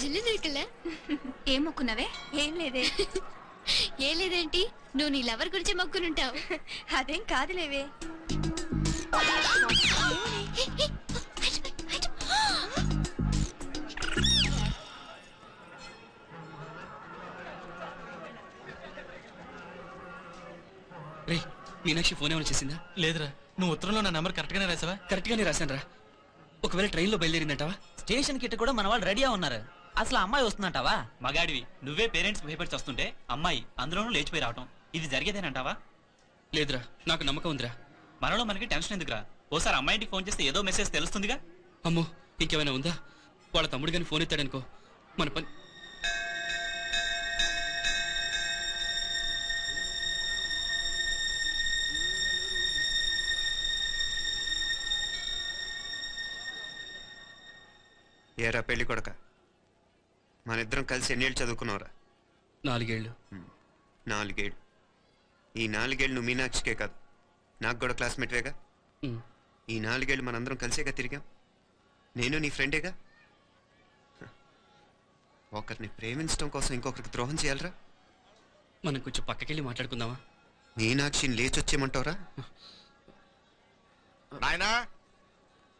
జిల్లు ఏం మొక్కున్నవే? ఏం లేదే. ఏ లేదేంటి? నువ్వు నీ లవర్ గురించి మొక్కునుంటావు. అదేం కాదులేవే. రే మీనాక్షి ఫోన్ ఏమైనా చేసిందా? లేదురా. నువ్వు ఉత్తరంలో నా నెంబర్ కరెక్ట్ గానే రాసావా? కరెక్ట్ గానే రాశాను రా ఒకవేళ ట్రైన్లో బయలుదేరిందంటావా? స్టేషన్ కిட்ட కూడా మన వాళ్ళు రెడీగా ఉన్నారు. అసలు అమ్మాయి వస్తుందంటావా? మగాడివి. నువ్వే పేరెంట్స్ భయపడి వస్తుంటే అమ్మాయి అందులోనూ లేచిపోయి రావటం. ఇది జరిగేదేనంటావా? లేదురా. నాకు నమ్మకం ఉందిరా. మనలో మనకి టెన్షన్ ఎందుకురా? ఓసారి అమ్మాయింటికి ఫోన్ చేస్తే ఏదో మెసేజ్ తెలుస్తుందిగా? అమ్మో ఇంకేమైనా ఉందా? వాళ్ళ తమ్ముడు కానీ ఫోన్ ఎత్తాడనుకో. మన పని ఏరా పెళ్ళి కొడక మన ఇద్దరం కలిసి ఎన్నేళ్ళు చదువుకున్నావురా? నాలుగేళ్ళు. నాలుగేళ్ళు. ఈ నాలుగేళ్ళు నువ్వు మీనాక్షికే కాదు. నాకు కూడా క్లాస్మేట్వేగా. ఈ నాలుగేళ్ళు మనందరం కలిసేగా తిరిగాం. నేను నీ ఫ్రెండేగా. ఒకరిని ప్రేమించడం కోసం ఇంకొకరికి ద్రోహం చేయాలరా? మనం కొంచెం పక్కకెళ్ళి మాట్లాడుకుందామా? మీనాక్షిని లేచొచ్చేయమంటావురా? నాయనా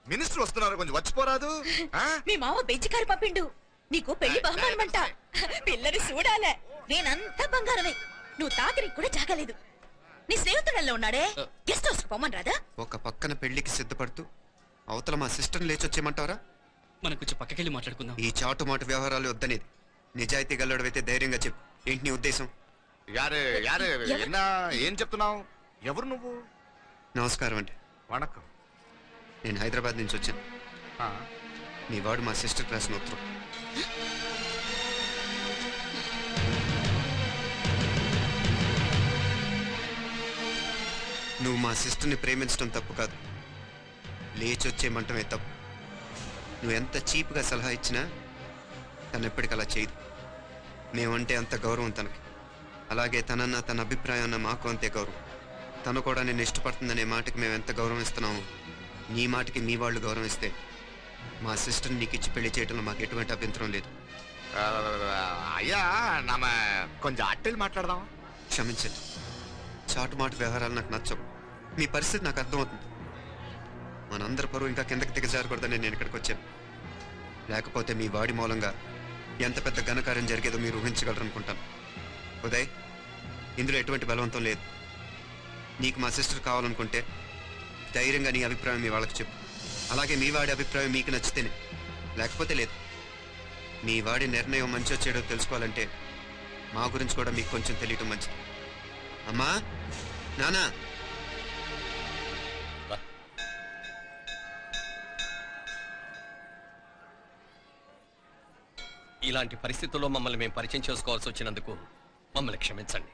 మినిస్టర్ వస్తున్నారు. కొంచెం వచ్చిపోరాదు ఆ? మీ మామ బెంచి కారు పంపిండు. నీకు పెళ్ళి బహుమానమంట. పిల్లని చూడాలే. నేనంతా బంగారమే. నువ్వు తాకరికి కూడా జాగలేదు. నీ స్నేహితుడల్లో ఉన్నాడే. గెస్ట్ హౌస్ పొమ్మని రాదా? ఒక పక్కన పెళ్ళికి సిద్ధపడుతూ అవతల మా సిస్టర్ని లేచొచ్చేయమంటావురా మనం కొంచెం పక్కకెళ్ళి మాట్లాడుకుందాం. ఈ చాటుమాటు వ్యవహారాలు వద్దనేది. నిజాయితీ గల్లడవైతే ధైర్యంగా చెప్పు. ఏంటి నీ ఉద్దేశం? యారే యారే ఎన్నా ఏం చెప్తున్నావు? ఎవరు నువ్వు? నమస్కారం అండి. వణకం. నేను హైదరాబాద్ నుంచి వచ్చాను. ఆ, మీ వాడు మా సిస్టర్ రాసిన ఉత్తరం నువ్వు మా సిస్టర్ని ప్రేమించడం తప్పు కాదు. లేచొచ్చేయమంటమే తప్పు. నువ్వు ఎంత చీప్గా సలహా ఇచ్చినా తను ఎప్పటికీ అలా చేయదు. మేమంటే అంత గౌరవం తనకి. అలాగే తనన్న తన అభిప్రాయాన్న మాకు అంతే గౌరవం. తను కూడా నేను ఇష్టపడుతుందనే మాటకి మేము ఎంత గౌరవం ఇస్తున్నామో నీ మాటకి మీ వాళ్ళు గౌరవిస్తే మా సిస్టర్ నీకు ఇచ్చి పెళ్ళి చేయడంలో మాకు ఎటువంటి అభ్యంతరం లేదు. అయ్యా నామ కొంచెం అట్టెలు మాట్లాడదాం క్షమించండి. చాటుమాటు వ్యవహారాలు నాకు నచ్చవు. మీ పరిస్థితి నాకు అర్థమవుతుంది. మనందరి పరువు ఇంకా కిందకి దిగజారకూడదని నేను ఇక్కడికి వచ్చాను. లేకపోతే మీ వాడి మూలంగా ఎంత పెద్ద ఘనకార్యం జరిగేదో మీరు ఊహించగలరు అనుకుంటాను ఉదయ్ ఇందులో ఎటువంటి బలవంతం లేదు. నీకు మా సిస్టర్ కావాలనుకుంటే ధైర్యంగా నీ అభిప్రాయం మీ వాళ్ళకి చెప్పు. అలాగే మీ వాడి అభిప్రాయం మీకు నచ్చితేనే. లేకపోతే లేదు. మీ వాడి నిర్ణయం మంచి వచ్చేడో తెలుసుకోవాలంటే మా గురించి కూడా మీకు కొంచెం తెలియటం మంచిది. అమ్మా! నానా. ఇలాంటి పరిస్థితుల్లో మమ్మల్ని మేము పరిచయం చేసుకోవాల్సి వచ్చినందుకు మమ్మల్ని క్షమించండి.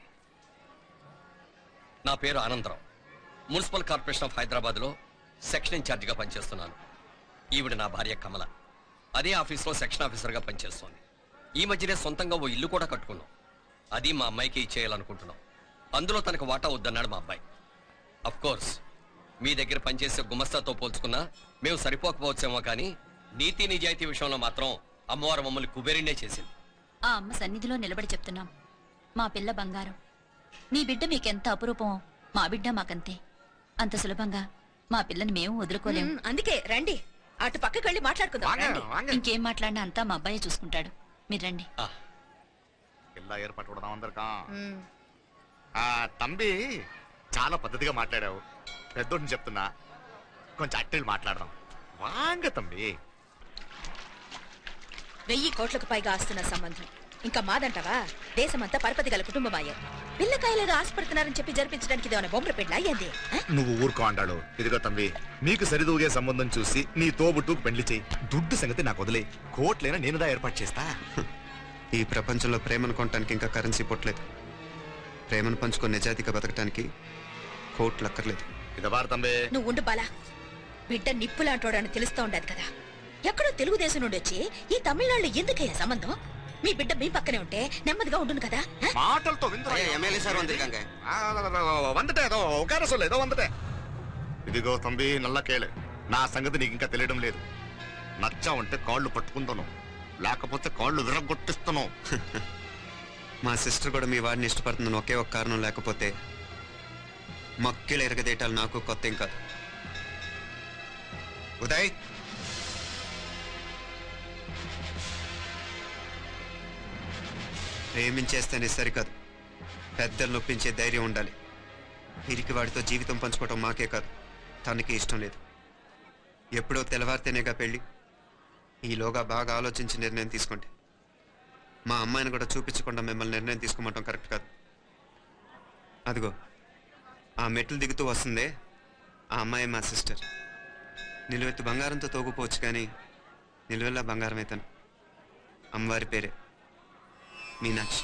నా పేరు ఆనందరావు. మున్సిపల్ కార్పొరేషన్ ఆఫ్ హైదరాబాద్లో సెక్షన్ ఇన్ఛార్జిగా పనిచేస్తున్నాను. ఈవిడ నా భార్య కమల. అదే ఆఫీస్లో సెక్షన్ ఆఫీసర్గా పనిచేస్తోంది. ఈ మధ్యనే సొంతంగా ఓ ఇల్లు కూడా కట్టుకున్నాం. అది మా అమ్మాయికి ఇచ్చేయాలనుకుంటున్నాం. అందులో తనకు వాటా వద్దన్నాడు మా అబ్బాయి. అఫ్ కోర్స్ మీ దగ్గర పనిచేసే గుమస్తాతో పోల్చుకున్నా మేము సరిపోకపోవచ్చేమో కానీ నీతి నిజాయితీ విషయంలో మాత్రం అమ్మవారు మమ్మల్ని కుబేరినే చేసింది. ఆ అమ్మ సన్నిధిలో నిలబడి చెప్తున్నాం. మా పిల్ల బంగారం. మీ బిడ్డ మీకెంత అపురూపమో మా బిడ్డ మాకంతే. అంత సులభంగా మా పిల్లని మేము వదులుకోలేము అందుకే రండి. అటు పక్కకి వెళ్ళి మాట్లాడుకుందాం. ఇంకేం మాట్లాడినా అంతా మా అబ్బాయి చూసుకుంటాడు. మీరు రండి. ఏర్పాటు కూడా అందరికా. ఉమ్, ఆ తంబి చాలా పద్ధతిగా మాట్లాడావు. పెద్దోడిని చెప్తున్నా. కొంచెం అట్టెలు మాట్లాడదాం. వాంగ తంబి వెయ్యి కోట్లకు పైగా ఆస్తున్న సంబంధం. ఇంకా మాదంటావా? దేశమంతా పరపతి గల కుటుంబమాయ. పిల్లకాయలేదో ఆశపడుతున్నారని చెప్పి జరిపించడానికి ఇదేమైనా బొమ్మల పెళ్ళి అయ్యింది నువ్వు ఊరుకో అంటాడు. ఇదిగో తంబి నీకు సరిదూగే సంబంధం చూసి నీ తోబుట్టుకు పెళ్ళి చేయి. దుడ్డు సంగతి నాకు వదిలే కోట్లైనా నేనుదా ఏర్పాటు చేస్తా? ఈ ప్రపంచంలో ప్రేమను కొనటానికి ఇంకా కరెన్సీ పుట్టలేదు. ప్రేమను పంచుకొని నిజాయితీగా బతకటానికి కోట్లు అక్కర్లేదు నువ్వు ఉండు బాలా. బిడ్డ నిప్పులాంటోడని తెలుస్తూ ఉండదు కదా. ఎక్కడో తెలుగుదేశం నుండి వచ్చి ఈ తమిళనాడులో ఎందుకయ్యా సంబంధం? మీ బిడ్డ మీ పక్కనే ఉంటే నెమ్మదిగా ఉండును కదా? మాటలతో ఎమ్మెల్యే సార్ వందిరికాంగ వందటే ఏదో ఒక రసం ఏదో వందటే. ఇదిగో తంబి నల్ల కేళు నా సంగతి నీకు ఇంకా తెలియడం లేదు. నచ్చా ఉంటే కాళ్ళు పట్టుకుంటాను లేకపోతే కాళ్ళు విరగొట్టిస్తాను మా సిస్టర్ కూడా మీ వాడిని ఇష్టపడుతుందని ఒకే ఒక కారణం లేకపోతే మక్కిలు ఎరగదేయటాలు నాకు కొత్త ఇంకా కాదు. ఉదయ్! ప్రేమించేస్తేనే సరికాదు. పెద్దలు నొప్పించే ధైర్యం ఉండాలి. ఇరికి వాడితో జీవితం పంచుకోవటం మాకే కాదు. తనకి ఇష్టం లేదు. ఎప్పుడో తెల్లవారితేనేగా పెళ్ళి. ఈలోగా బాగా ఆలోచించి నిర్ణయం తీసుకోండి. మా అమ్మాయిని కూడా చూపించకుండా మిమ్మల్ని నిర్ణయం తీసుకోమంటాం కరెక్ట్ కాదు. అదిగో ఆ మెట్లు దిగుతూ వస్తుందే ఆ అమ్మాయి మా సిస్టర్. నిలువెత్తు బంగారంతో తోగుపోవచ్చు కానీ నిలువెల్లా బంగారం అవుతాను అమ్మవారి పేరే మీనాక్షి.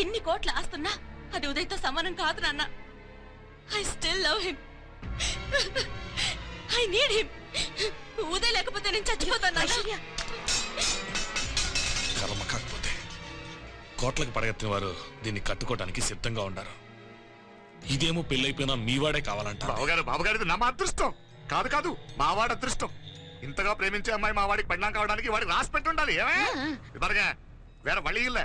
ఎన్ని కోట్లు ఆస్తున్నా అది ఉదయ్తో సమానం కాదు నాన్న. I still love him I need him Uday లేకపోతే నేను చచ్చిపోతాను కర్మ కాకపోతే కోట్లకు పడగెత్తిన వారు దీన్ని కట్టుకోవడానికి సిద్ధంగా ఉండరు. ఇదేమో పెళ్ళైపోయినా మీవాడే కావాలంట బాబుగారు బావగారిది నా అదృష్టం. కాదు కాదు మావాడి అదృష్టం. ఇంతగా ప్రేమించే అమ్మాయి మా వాడికి పెళ్ళాం కావడానికి వాడికి రాసి పెట్టుండాలి ఏమే? వేరే వళ్ళీ ఇల్లే.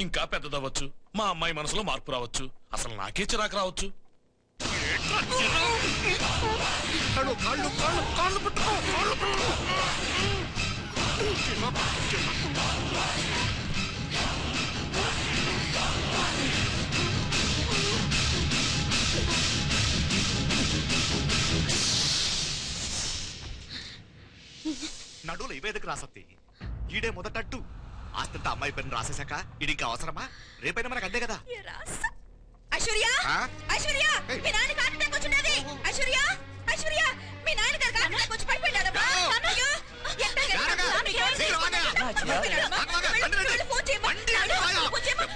ఇంకా పెద్దదవ్వచ్చు. మా అమ్మాయి మనసులో మార్పు రావచ్చు. అసలు నాకే చిరాకు రావచ్చు. నడువులు ఇవేదకు రాసత్తి ఈడే మొదటట్టు. ఆస్తంతా అమ్మాయి పని రాసేశాక ఇది ఇంకా అవసరమా? రేపైనా మనకు అంతే కదా. ఐశ్వర్య! ఆ? ఐశ్వర్య! ఏయ్. మీ నాన్న వచ్చినది ఐశ్వర్య! ఐశ్వర్య! మీ నాన్న గారు వచ్చి రావు. జాగ్రత్త. శీఘ్రం. వెళ్ళి ఫోన్ చేయమ్మా. బండి. ఫోన్ చేయమ్మా.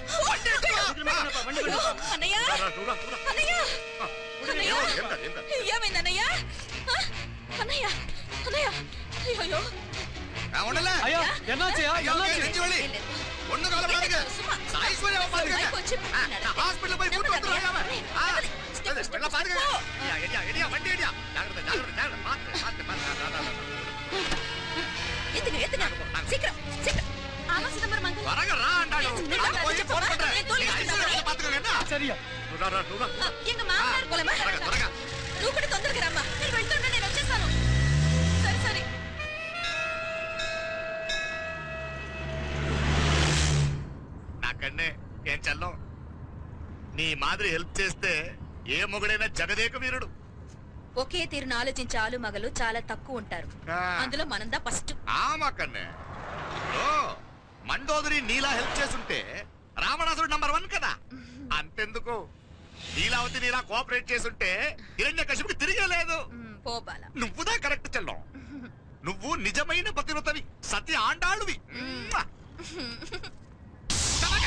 అయ్యో, అన్నయ్య. అన్నయ్య! అన్నయ్య. ఏమైంది ఆ? అన్నయ్య! అన్నయ్య! అయ్యో ఆ, ఉండలే. అయ్యో ఎన్నాచయ్యా అయ్యో, ఏ, నెంచి వెళ్ళి. ఒళ్ళు కాలపడానికి. సాయిశ్వర్య అమ్మాయికి కదా. ఆ, నా హాస్పిటల్ పోయి ఫుడ్ కొట్టురా, అయ్యా. ఆ, అదే, వెళ్ళ పాదిగా. ఎడియా, ఎడియా, ఎడియా, బండి ఎడియా. జాగ్రత్త, జాగ్రత్త, జాగ్రత్త. పాత్ర, పాత్ర, పాత్ర. రా, రా, రా, రా. ఎత్తుగా ఎత్తుగా శీఘ్రం శీఘ్రం ఆలస్యం నెంబర్ మంగళ త్వరగా రా అంటాడు. నేను రాను పోయి చెప్పమ్మా. ఫోన్ కొట్టరా. నేను తోలు నీ ఐశ్వర్య కట్టుకుంటా. పాత్ర అక్కడనే ఏం చల్లం? నీ మాదిరి హెల్ప్ చేస్తే ఏ మొగుడైనా జగదేక వీరుడు. ఒకే తీరును ఆలోచించే ఆలు మగలు చాలా తక్కువ ఉంటారు. ఆ. అందులో మనందా ఫస్ట్. ఆమకన్నే ఓ మండోదరి నీలా హెల్ప్ చేస్తుంటే రావణాసుడు నంబర్ వన్ కదా? అంతెందుకు? నీలావతి నీలా కోఆపరేట్ చేస్తుంటే హిరణ్య కశిపుకి తిరిగే లేదు మ్, పో బాల. నువ్వుదా కరెక్ట్ చెల్లం? నువ్వు నిజమైన పతివ్రతవి సతి ఆండాళ్ళువి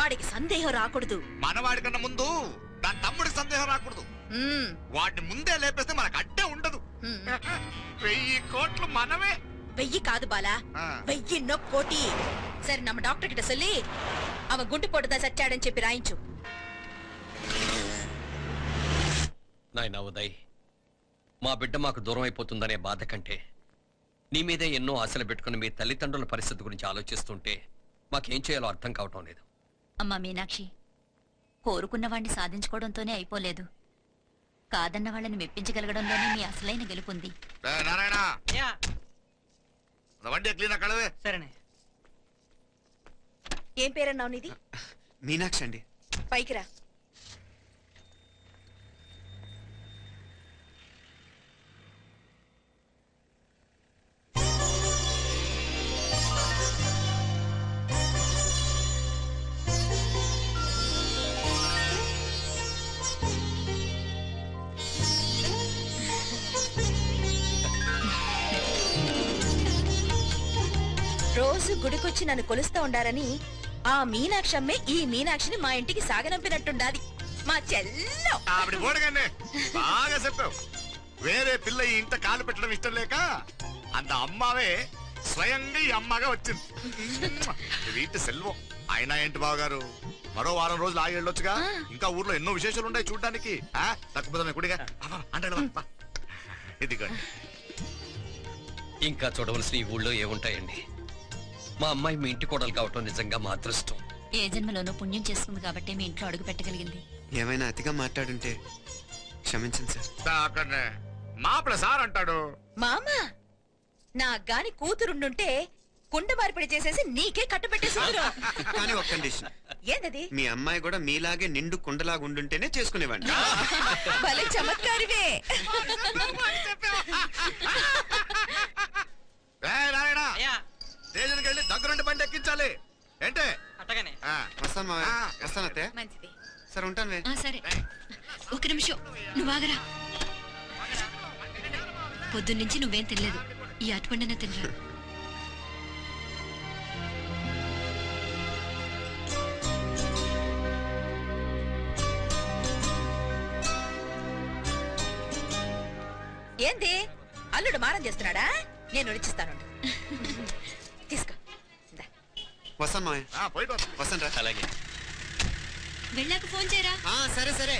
వాడికి సందేహం రాకూడదు. మనవాడి కన్నా ముందు దాని తమ్ముడికి సందేహం రాకూడదు. వాటి వాడిని ముందే లేపేస్తే మనకు అడ్డే ఉండదు. వెయ్యి కోట్లు మనమే. వెయ్యి కాదు బాలా. ఆ. వెయ్యి కోటి సరే నమ్మ డాక్టర్ కిట சொல்லி ఆమె குண்டு போட்டுதான் సచ్చాడని చెప్పి రాయించు. నాయనా ఉదయ్ మా బిడ్డ మాకు దూరం అయిపోతుందనే బాధ కంటే నీ మీదే ఎన్నో ఆశలు పెట్టుకుని మీ తల్లిదండ్రుల పరిస్థితి గురించి ఆలోచిస్తుంటే మాకేం చేయాలో అర్థం కావటం లేదు. అమ్మా మీనాక్షి కోరుకున్నవాణ్ణి సాధించుకోవడంతోనే అయిపోలేదు. కాదన్న వాళ్ళని మెప్పించగలగడంలోనే మీ అసలైన గెలుపుంది. ఏం పేరన్నావు నీది? మీనాక్షి అండి. పైకి రా. రోజు గుడికొచ్చి నన్ను కొలుస్తా ఉండారని ఆ మీనాక్షమ్మే ఈ మీనాక్షిని మా ఇంటికి సాగనంపినట్టుండాది. మా చెల్లో. ఆవిడ బాగా చెప్పావు. వేరే పిల్ల ఈ ఇంట కాలు పెట్టడం ఇష్టం లేక అంత అమ్మావే స్వయంగా ఈ అమ్మగా వచ్చింది. వీటి సెల్వం. అయినా ఏంటి బావగారు? మరో వారం రోజులు ఆగి వెళ్ళొచ్చుగా. ఇంకా ఊర్లో ఎన్నో విశేషాలు ఉన్నాయి చూడడానికి. తక్కువ కుడిగా. అంటే ఇదిగోండి. ఇంకా చూడవలసిన ఈ ఊళ్ళో ఏముంటాయండి? మా అమ్మాయి మీ ఇంటి కోడలు కావటం నిజంగా మా అదృష్టం. ఏ జన్మలోనూ పుణ్యం చేసుకుంది కాబట్టి మీ ఇంట్లో అడుగు పెట్టగలిగింది. ఏమైనా అతిగా మాట్లాడుంటే క్షమించండి సార్. మాపల సార్ అంటాడు మామ నా గాని కూతురుండుంటే కుండ మార్పిడి చేసేసి నీకే కట్టుబెట్టేసి కానీ ఒక కండిషన్ ఏందది? మీ అమ్మాయి కూడా మీలాగే నిండు కుండలాగా ఉండుంటేనే చేసుకునేవాడిని. భలే చమత్కారివే. ఏయ్, నారాయణ. అయ్యా. స్టేషన్కి వెళ్ళి దగ్గరుండి బండి ఎక్కించాలి. ఏంటే? అట్టగానే. ఆ, వస్తాను మావయ్య. ఆ, వస్తాను అత్తయ్య. మంచిది. సరే ఉంటాను సరే. ఒక నిమిషం. నువ్వు ఆగరా? పొద్దున్నుంచి నువ్వేం తినలేదు. ఈ అటుపండిన తినరా? ఏంది? అల్లుడు మారం చేస్తున్నాడా? నేను రుచిస్తాను తీసుకో. వస్తాను అలాగే. వెళ్ళాక ఫోన్ చేయరా? ఆ, సరే సరే.